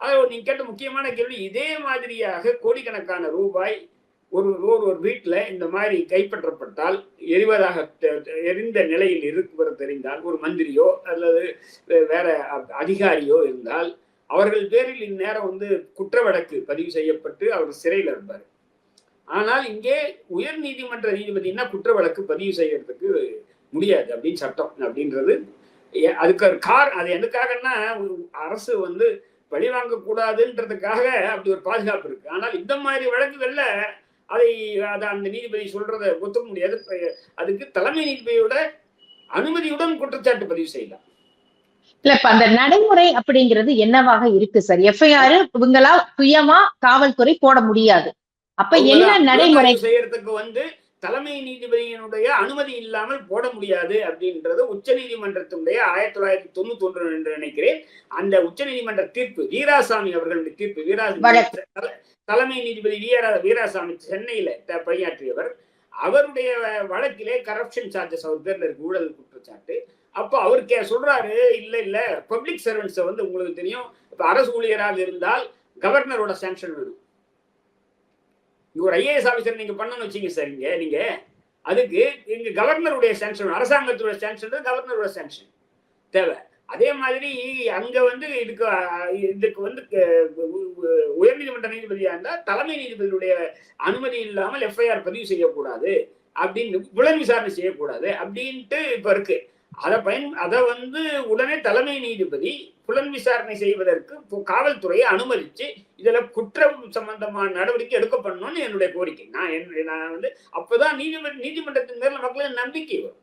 அது நீங்க கேட்ட முக்கியமான கேள்வி இதே மாதிரியாக கோடிக்கணக்கான ரூபாய் ஒரு ஒரு ஒரு வீட்டில் இந்த மாதிரி கைப்பற்றப்பட்டால் எரிவதாக தெ- எரிந்த நிலையில் இருக்குவது தெரிந்தால் ஒரு மந்திரியோ அல்லது வேற அதிகாரியோ இருந்தால் அவர்கள் பேரில் இந்நேரம் வந்து குற்ற வழக்கு பதிவு செய்யப்பட்டு அவர் சிறையில் இருப்பார். ஆனால் இங்கே உயர் நீதிமன்ற நீதிபதினா குற்ற வழக்கு பதிவு செய்யறதுக்கு முடியாது அப்படின்னு சட்டம் அப்படின்றது அதுக்கு கார் அது எதுக்காகன்னா அரசு வந்து பழி வாங்கக்கூடாதுன்றதுக்காக அப்படி ஒரு பாதுகாப்பு இருக்கு. ஆனால் இந்த மாதிரி வழக்குகள்ல அதை அதை அந்த நீதிபதி சொல்றதை ஒத்துக்க முடியாது. அதுக்கு தலைமை நீதிபதியோட அனுமதியுடன் குற்றச்சாட்டு பதிவு செய்யலாம். இல்ல இப்ப அந்த நடைமுறை அப்படிங்கிறது என்னவாக இருக்கு சார்? எஃப்ஐஆர் இவங்களா சுயமா காவல்துறை போட முடியாது. அப்ப என்ன நடைமுறை? செய்யறதுக்கு வந்து தலைமை நீதிபதியினுடைய அனுமதி இல்லாமல் போட முடியாது அப்படின்றது உச்ச நீதிமன்றத்தினுடைய ஆயிரத்தி தொள்ளாயிரத்தி தொண்ணூத்தி ஒன்று என்று நினைக்கிறேன். அந்த உச்ச நீதிமன்ற தீர்ப்பு வீராசாமி அவர்களுடைய தீர்ப்பு. வீராசாமி தலைமை நீதிபதி வீரா வீராசாமி சென்னையில பணியாற்றியவர். அவருடைய வழக்கிலே கரப்ஷன் சார்ஜஸ் அவர் பேர்ல இருக்கு ஊழல் குற்றச்சாட்டு. அப்போ அவர் கே சொல்றாரு இல்ல இல்ல பப்ளிக் சர்வன்ஸை வந்து உங்களுக்கு தெரியும். இப்ப அரசு ஊழியராக இருந்தால் கவர்னரோட சாங்ஷன் வேணும் இங்க ஒரு ஐஏஎஸ் ஆபீசர் நீங்க பண்ணணும்னு வச்சீங்க சார் இங்க நீங்க. அதுக்கு இங்க கவர்னருடைய சேங்ஷன் அரசாங்கத்துடைய சேங்ஷன் கவர்னரோட சேங்ஷன் தேவை. அதே மாதிரி அங்க வந்து இதுக்கு இதுக்கு வந்து உயர்நீதிமன்ற நீதிபதியா இருந்தா தலைமை நீதிபதியுடைய அனுமதி இல்லாமல் எஃப்ஐஆர் பதிவு செய்யக்கூடாது. அப்படின்னு புலன் விசாரணை செய்யக்கூடாது. அப்படின்ட்டு இப்ப இருக்கு. அதை பயன் அதை வந்து உடனே தலைமை நீதிபதி புலன் விசாரணை செய்வதற்கு காவல்துறையை அனுமதிச்சு இதுல குற்றம் சம்பந்தமான நடவடிக்கை எடுக்கப்படணும்னு என்னுடைய கோரிக்கை. நான் என்னுடைய நான் வந்து அப்பதான் நீதிமன்ற நீதிமன்றத்தின் மேல மக்களுக்கு நம்பிக்கை வரும்.